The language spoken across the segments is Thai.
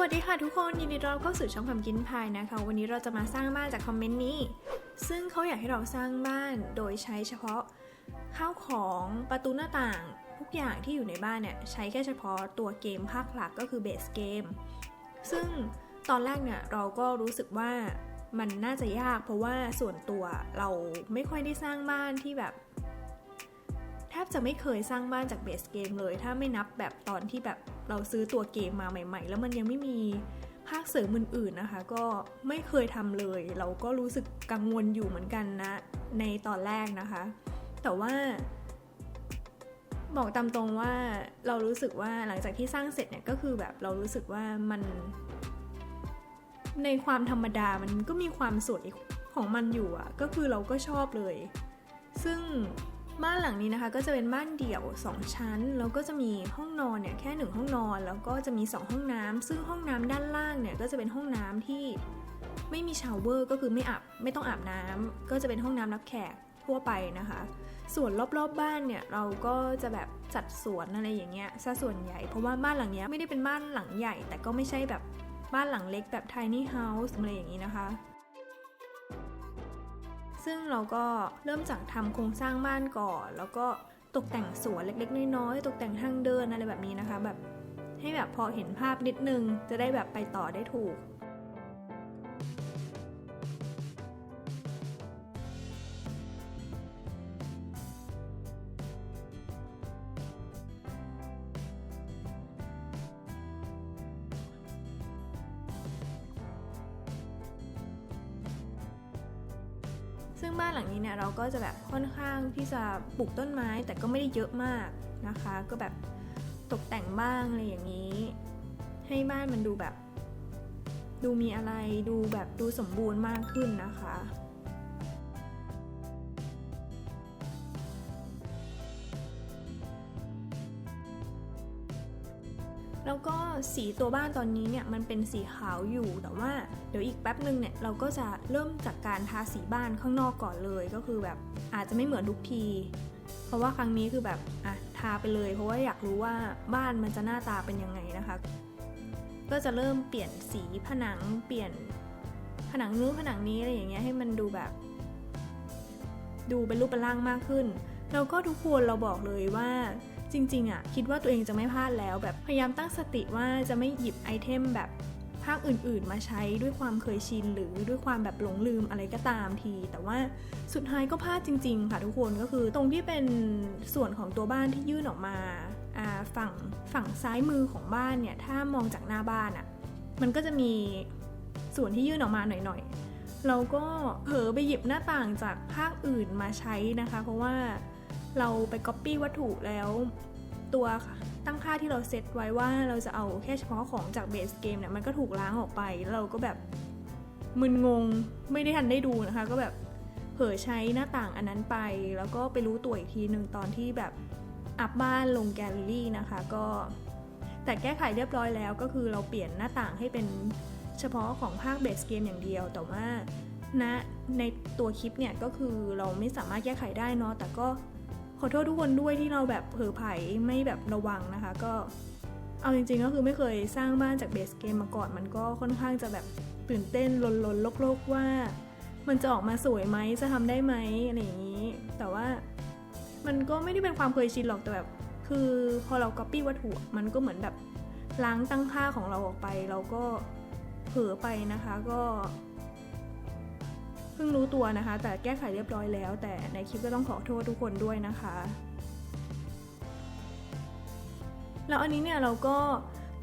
สวัสดีค่ะทุกคนยินดีต้อนรับเข้าสู่ช่องความกินพายนะคะ วันนี้เราจะมาสร้างบ้านจากคอมเมนต์นี้ ซึ่งเขาอยากให้เราสร้างบ้านโดยใช้เฉพาะข้าวของประตูหน้าต่าง ทุกอย่างที่อยู่ในบ้านเนี่ยใช้แค่เฉพาะตัวเกมภาคหลักก็คือเบสเกมซึ่งตอนแรกเนี่ยเราก็รู้สึกว่ามันน่าจะยาก เพราะว่าส่วนตัวเราไม่ค่อยได้สร้างบ้านที่แบบ บจะไม่เคยสร้างบ้านจากเบสเกมเลย ถ้าไม่นับแบบตอนที่แบบเราซื้อตัวเกมมาใหม่ ๆ แล้วมันยังไม่มีภาคเสริมอื่นๆนะคะ ก็ไม่เคยทำเลย เราก็รู้สึกกังวลอยู่เหมือนกันนะในตอนแรกนะคะ แต่ว่า บอกตามตรงว่าเรารู้สึกว่าหลังจากที่สร้างเสร็จเนี่ยก็คือแบบเรารู้สึกว่ามัน ในความธรรมดามันก็มีความสวยของมันอยู่อะก็คือเราก็ชอบเลย ซึ่ง บ้านหลังนี้นะคะก็จะเป็นบ้านเดี่ยว 2 ชั้น แล้วก็จะมีห้องนอนเนี่ยแค่หนึ่งห้องนอน แล้วก็จะมี 2 ห้องน้ำซึ่งห้องน้ำด้านล่างเนี่ยก็จะเป็นห้องน้ำที่ไม่มีชาวเวอร์ก็คือไม่อาบไม่ต้องอาบน้ำก็จะเป็นห้องน้ำรับแขกทั่วไปนะคะ ส่วนรอบๆบบ้านเนี่ยเราก็จะแบบจัดสวนอะไรอย่างเงี้ยซะส่วนใหญ่ เพราะว่าบ้านหลังเนี้ยไม่ได้เป็นบ้านหลังใหญ่ แต่ก็ไม่ใช่แบบบ้านหลังเล็กแบบ tiny house อะไรอย่างนี้นะคะ ซึ่งเราก็เริ่มจากทำโครงสร้างบ้านก่อน แล้วก็ตกแต่งสวนเล็กๆน้อยๆตกแต่งทางเดินอะไรแบบนี้นะคะ แบบให้แบบพอเห็นภาพนิดนึงจะได้แบบไปต่อได้ถูก ซึ่งบ้านหลังนี้เนี่ยเราก็จะแบบค่อนข้างที่จะปลูกต้นไม้แต่ก็ไม่ได้เยอะมากนะคะ ก็แบบตกแต่งบ้างอะไรอย่างนี้ ให้บ้านมันดูแบบ ดูมีอะไรดูแบบดูสมบูรณ์มากขึ้นนะคะ สีตัวบ้านตอนนี้เนี่ยมันเป็นสีขาวอยู่ แต่ว่าเดี๋ยวอีกแป๊บหนึ่งเนี่ยเราก็จะเริ่มจากการทาสีบ้านข้างนอกก่อนเลย ก็คือแบบอาจจะไม่เหมือนทุกที เพราะว่าครั้งนี้คือแบบอะทาไปเลย เพราะว่าอยากรู้ว่าบ้านมันจะหน้าตาเป็นยังไงนะคะ ก็จะเริ่มเปลี่ยนสีผนังเปลี่ยนผนังนู้นผนังนี้อะไรอย่างเงี้ยให้มันดูแบบ ดูเป็นรูปเป็นร่างมากขึ้นแล้วก็ทุกคนเราบอกเลยว่า จริงๆอะคิดว่าตัวเองจะไม่พลาดแล้ว แบบพยายามตั้งสติว่าจะไม่หยิบไอเทมแบบภาคอื่นๆ มาใช้ด้วยความเคยชินหรือด้วยความแบบหลงลืมอะไรก็ตามที แต่ว่าสุดท้ายก็พลาดจริง ๆ ค่ะทุกคนก็คือตรงที่เป็นส่วนของตัวบ้านที่ยื่นออกมาฝั่งฝั่งซ้ายมือของบ้านเนี่ยถ้ามองจากหน้าบ้านอะมันก็จะมีส่วนที่ยื่นออกมาหน่อยๆเราก็เผลอไปหยิบหน้าต่างจากภาคอื่นมาใช้นะคะ เพราะว่า เราไปก๊อปปี้วัตถุแล้วตัวตั้งค่าที่เราเซตไว้ว่าเราจะเอาแค่เฉพาะของจากเบสเกมเนี่ยมันก็ถูกล้างออกไปเราก็แบบมึนงงไม่ได้ทันได้ดูนะคะ ก็แบบเผลอใช้หน้าต่างอันนั้นไป แล้วก็ไปรู้ตัวอีกทีหนึ่งตอนที่แบบอัพบ้านลงแกลเลอรี่นะคะก็แต่แก้ไขเรียบร้อยแล้วก็คือเราเปลี่ยนหน้าต่างให้เป็นเฉพาะของภาคเบสเกมอย่างเดียวแต่ว่าณนะในตัวคลิปเนี่ยก็คือเราไม่สามารถแก้ไขได้เนาะแต่ก็ ขอโทษทุกคนด้วยที่เราแบบเผลอไผไม่แบบระวังนะคะ ก็เอาจริงๆก็คือไม่เคยสร้างบ้านจากเบสเกมมาก่อนมันก็ค่อนข้างจะแบบตื่นเต้นลนๆโลกๆว่า มันจะออกมาสวยไหมจะทำได้ไหมอะไรอย่างนี้ แต่ว่ามันก็ไม่ได้เป็นความเคยชินหรอกแต่แบบ คือพอเราก๊อปปี้วัตถุมันก็เหมือนแบบล้างตั้งค่าของเราออกไป เราก็เผลอไปนะคะ ก็ พิ่งรู้ตัวนะคะ แต่แก้ไขเรียบร้อยแล้ว แต่ในคลิปก็ต้องขอโทษทุกคนด้วยนะคะ แล้วอันนี้เนี่ยเราก็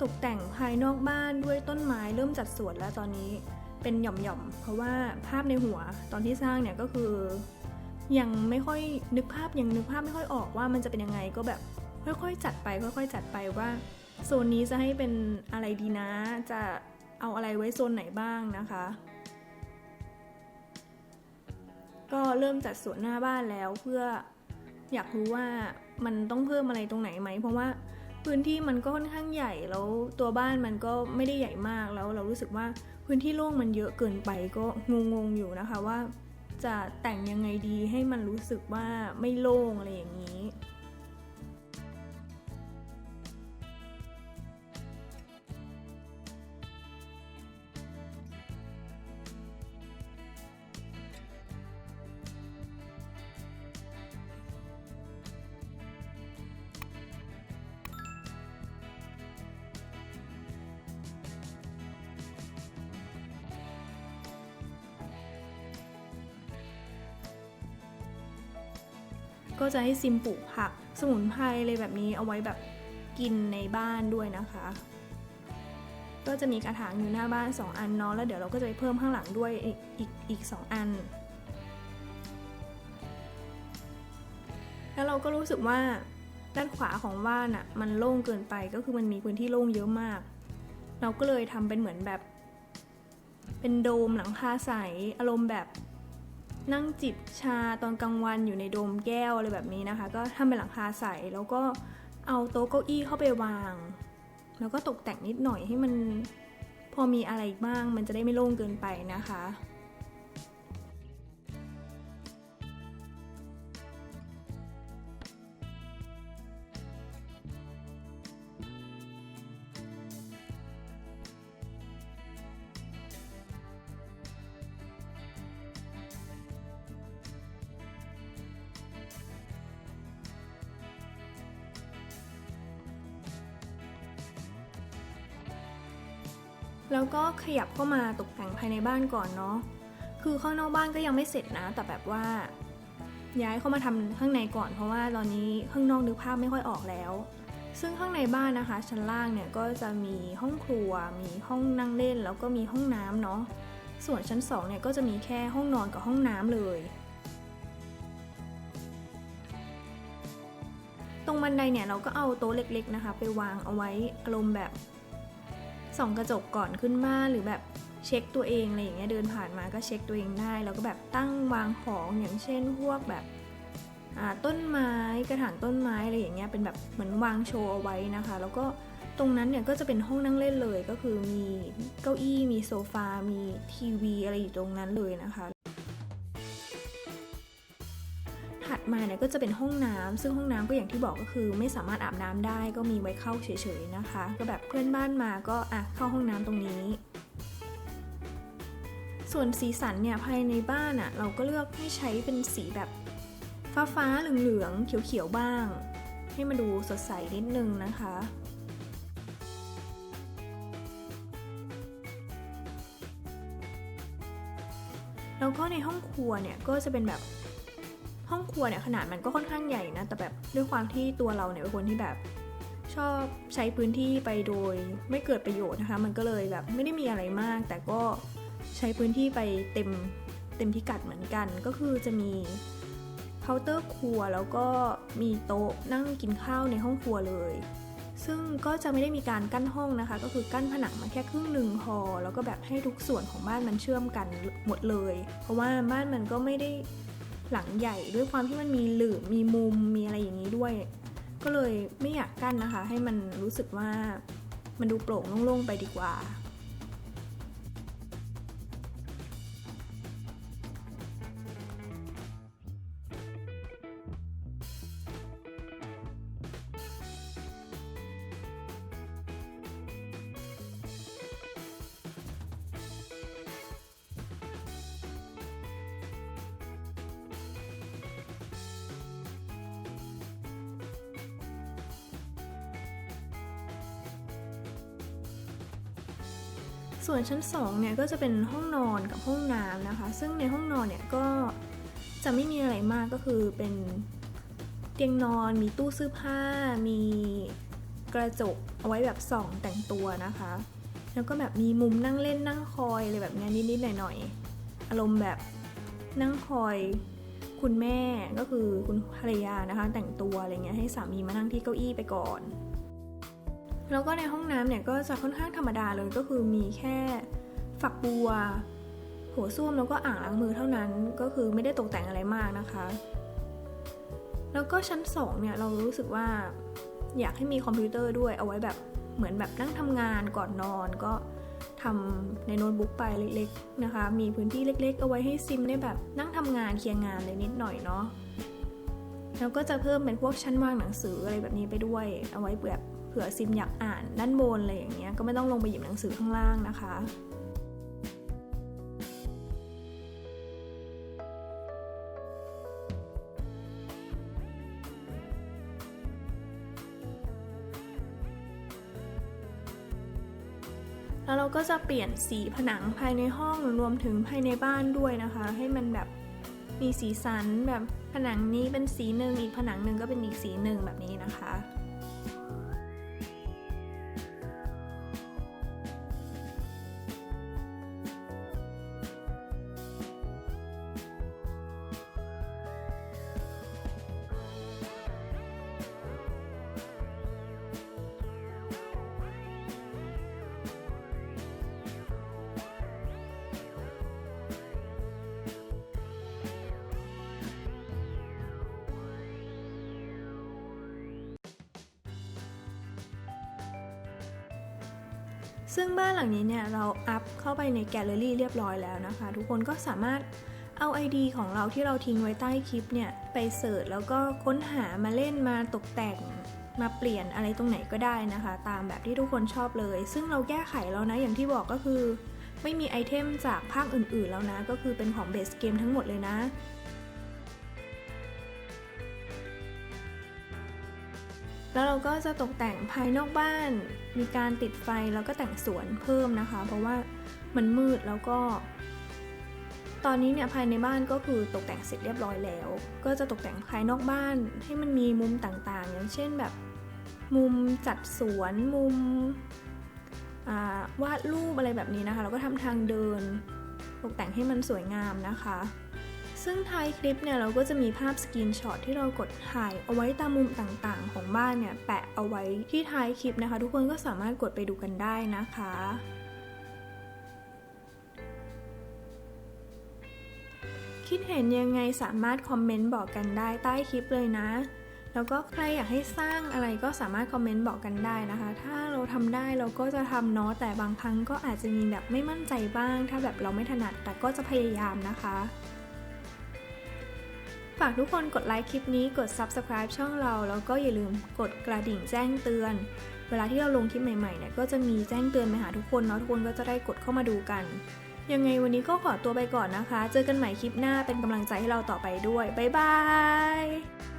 ตกแต่งภายนอกบ้านด้วยต้นไม้เริ่มจัดสวนแล้วตอนนี้เป็นหย่อมๆ เพราะว่าภาพในหัวตอนที่สร้างเนี่ยก็คือ ยังไม่ค่อยนึกภาพยังนึกภาพไม่ค่อยออกว่ามันจะเป็นยังไงก็แบบค่อยๆ จัดไป ค่อย ๆ จัดไปว่าโซนนี้จะให้เป็นอะไรดีนะ จะเอาอะไรไว้โซนไหนบ้างนะคะ ก็เริ่มจัดสวนหน้าบ้านแล้วเพื่ออยากรู้ว่ามันต้องเพิ่มอะไรตรงไหนไหม เพราะว่าพื้นที่มันก็ค่อนข้างใหญ่แล้วตัวบ้านมันก็ไม่ได้ใหญ่มากแล้วเรารู้สึกว่าพื้นที่โล่งมันเยอะเกินไปก็งงๆอยู่นะคะว่า จะแต่งยังไงดีให้มันรู้สึกว่าไม่โล่งอะไรอย่างนี้ ก็จะให้ซิมปลูกผัก สมุนไพรอะไรแบบนี้เอาไว้แบบกินในบ้านด้วยนะคะ ก็จะมีกระถางอยู่หน้าบ้าน 2 อันเนาะแล้วเดี๋ยวเราก็จะไปเพิ่มข้างหลังด้วยอีกอีกอีกสองอัน แล้วเราก็รู้สึกว่าด้านขวาของบ้านอะ่ะมันโล่งเกินไปก็คือมันมีพื้นที่โล่งเยอะมาก เราก็เลยทำเป็นเหมือนแบบ เป็นโดมหลังคาใสอารมณ์แบบ นั่งจิบชาตอนกลางวันอยู่ในโดมแก้วอะไรแบบนี้นะคะ ก็ทำเป็นหลังคาใสแล้วก็เอาโต๊ะเก้าอี้เข้าไปวาง แล้วก็ตกแต่งนิดหน่อยให้มันพอมีอะไรบ้างมันจะได้ไม่โล่งเกินไปนะคะ แล้วก็ขยับเข้ามาตกแต่งภายในบ้านก่อนเนาะ คือข้างนอกบ้านก็ยังไม่เสร็จนะ แต่แบบว่า ย้ายเข้ามาทำข้างในก่อน เพราะว่าตอนนี้ข้างนอกนึกภาพไม่ค่อยออกแล้ว ซึ่งข้างในบ้านนะคะ ชั้นล่างเนี่ยก็จะมีห้องครัว มีห้องนั่งเล่น แล้วก็มีห้องน้ำเนาะ ส่วนชั้น2เนี่ยก็จะมีแค่ห้องนอนกับห้องน้ำเลย ตรงบันไดเนี่ยเราก็เอาโต๊ะเล็กๆนะคะ ไปวางเอาไว้อารมณ์แบบ ส่องกระจกก่อนขึ้นมาหรือแบบเช็คตัวเองอะไรอย่างเงี้ยเดินผ่านมาก็เช็คตัวเองได้ แล้วก็แบบตั้งวางของอย่างเช่นพวกแบบต้นไม้กระถางต้นไม้อะไรอย่างเงี้ยเป็นแบบเหมือนวางโชว์เอาไว้นะคะ แล้วก็ตรงนั้นเนี่ยก็จะเป็นห้องนั่งเล่นเลยก็คือมีเก้าอี้มีโซฟา มีทีวีอะไรอยู่ตรงนั้นเลยนะคะ มาเนี่ยก็จะเป็นห้องน้ำซึ่งห้องน้ำก็อย่างที่บอกก็คือ ไม่สามารถอาบน้ำได้ก็มีไว้เข้าเฉยๆนะคะ ก็แบบเพื่อนบ้านมาก็อะเข้าห้องน้ำตรงนี้ ส่วนสีสันเนี่ยภายในบ้านอะ่ะเราก็เลือกให้ใช้เป็นสีแบบฟ้าฟ้าเหลืองๆเขียวๆบ้าง ให้มาดูสดใสนิดนึงนะคะแล้วก็ในห้องครัวเนี่ยก็จะเป็นแบบ ห้องครัวเนี่ยขนาดมันก็ค่อนข้างใหญ่นะ แต่แบบด้วยความที่ตัวเราเนี่ยเป็นคนที่แบบชอบใช้พื้นที่ไปโดยไม่เกิดประโยชน์นะคะ มันก็เลยแบบไม่ได้มีอะไรมาก แต่ก็ใช้พื้นที่ไปเต็มเต็มพิกัดเหมือนกัน ก็คือจะมีเคาน์เตอร์ครัวแล้วก็มีโต๊ะนั่งกินข้าวในห้องครัวเลย ซึ่งก็จะไม่ได้มีการกั้นห้องนะคะ ก็คือกั้นผนังมาแค่ครึ่งหนึ่งพอ แล้วก็แบบให้ทุกส่วนของบ้านมันเชื่อมกันหมดเลย เพราะว่าบ้านมันก็ไม่ได้ หลังใหญ่ด้วยความที่มันมีหลืบมีมุมมีอะไรอย่างนี้ด้วย ก็เลยไม่อยากกั้นนะคะ ให้มันรู้สึกว่ามันดูโปร่งโล่งๆไปดีกว่า ส่วนชั้น2เนี่ยก็จะเป็นห้องนอนกับห้องน้ำนะคะ ซึ่งในห้องนอนเนี่ยก็จะไม่มีอะไรมากก็คือเป็นเตียงนอนมีตู้เสื้อผ้า มีกระจกเอาไว้แบบส่องแต่งตัวนะคะ แล้วก็แบบมีมุมนั่งเล่นนั่งคอยอะไรแบบนี้นิดๆหน่อยๆอารมณ์แบบนั่งคอยคุณแม่ก็คือคุณภรรยานะคะ แต่งตัวอะไรเงี้ยให้สามีมานั่งที่เก้าอี้ไปก่อน แล้วก็ในห้องน้ำเนี่ยก็จะค่อนข้างธรรมดาเลยก็คือมีแค่ฝักบัว หัวส้วมแล้วก็อ่างล้างมือเท่านั้น ก็คือไม่ได้ตกแต่งอะไรมากนะคะ แล้วก็ชั้น2เนี่ยเรารู้สึกว่าอยากให้มีคอมพิวเตอร์ด้วยเอาไว้แบบเหมือนแบบนั่งทำงานก่อนนอนก็ทำในโน้ตบุ๊กไปเล็กๆนะคะ มีพื้นที่เล็กๆ เอาไว้ให้ซิมได้แบบนั่งทำงานเคลียร์งานเลยนิดหน่อยเนาะแล้วก็จะเพิ่มเป็นพวกชั้นวางหนังสืออะไรแบบนี้ไปด้วย เอาไว้แบบ ผื่อซิมอยากอ่านด้านบนอะไรอย่างเงี้ยก็ไม่ต้องลงไปหยิบหนังสือข้างล่างนะคะแล้วเราก็จะเปลี่ยนสีผนังภายในห้องรวมถึงภายในบ้านด้วยนะคะ ให้มันแบบมีสีสันแบบผนังนี้เป็นสีหนึ่งอีกผนังหนึ่งก็เป็นอีกสีหนึ่งแบบนี้นะคะ ซึ่งบ้านหลังนี้เนี่ยเราอัพเข้าไปในแกลเลอรี่เรียบร้อยแล้วนะคะ ทุกคนก็สามารถเอา ID ของเราที่เราทิ้งไว้ใต้คลิปเนี่ย ไปเสิร์ชแล้วก็ค้นหามาเล่นมาตกแต่งมาเปลี่ยนอะไรตรงไหนก็ได้นะคะ ตามแบบที่ทุกคนชอบเลย ซึ่งเราแก้ไขแล้วนะอย่างที่บอกก็คือ ไม่มีไอเทมจากภาคอื่นๆแล้วนะ ก็คือเป็นของเบสเกมทั้งหมดเลยนะแล้วเราก็จะตกแต่งภายนอกบ้าน มีการติดไฟแล้วก็แต่งสวนเพิ่มนะคะ เพราะว่ามันมืดแล้วก็ ตอนนี้เนี่ยภายในบ้านก็คือตกแต่งเสร็จเรียบร้อยแล้ว ก็จะตกแต่งภายนอกบ้านให้มันมีมุมต่างๆ อย่างเช่นแบบมุมจัดสวนมุมวาดรูปอะไรแบบนี้นะคะแล้วก็ทำทางเดิน ตกแต่งให้มันสวยงามนะคะ ซึ่งท้ายคลิปเนี่ยเราก็จะมีภาพสกรีนช็อตที่เรากดถ่ายเอาไว้ตามมุมต่างๆ ของบ้านเนี่ยแปะเอาไว้ที่ท้ายคลิปนะคะ ทุกคนก็สามารถกดไปดูกันได้นะคะคิดเห็นยังไงสามารถคอมเมนต์บอกกันได้ใต้คลิปเลยนะ แล้วก็ใครอยากให้สร้างอะไรก็สามารถคอมเมนต์บอกกันได้นะคะ ถ้าเราทำได้เราก็จะทำเนาะแต่บางครั้งก็อาจจะมีแบบไม่มั่นใจบ้าง ถ้าแบบเราไม่ถนัดแต่ก็จะพยายามนะคะ ฝากทุกคนกดไลค์คลิปนี้กด subscribe ช่องเรา แล้วก็อย่าลืมกดกระดิ่งแจ้งเตือน เวลาที่เราลงคลิปใหม่ๆเนี่ยก็จะมีแจ้งเตือนไปหาทุกคนเนาะทุกคนก็จะได้กดเข้ามาดูกัน ยังไงวันนี้ก็ขอตัวไปก่อนนะคะ เจอกันใหม่คลิปหน้าเป็นกำลังใจให้เราต่อไปด้วย บ๊ายบาย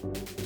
thank you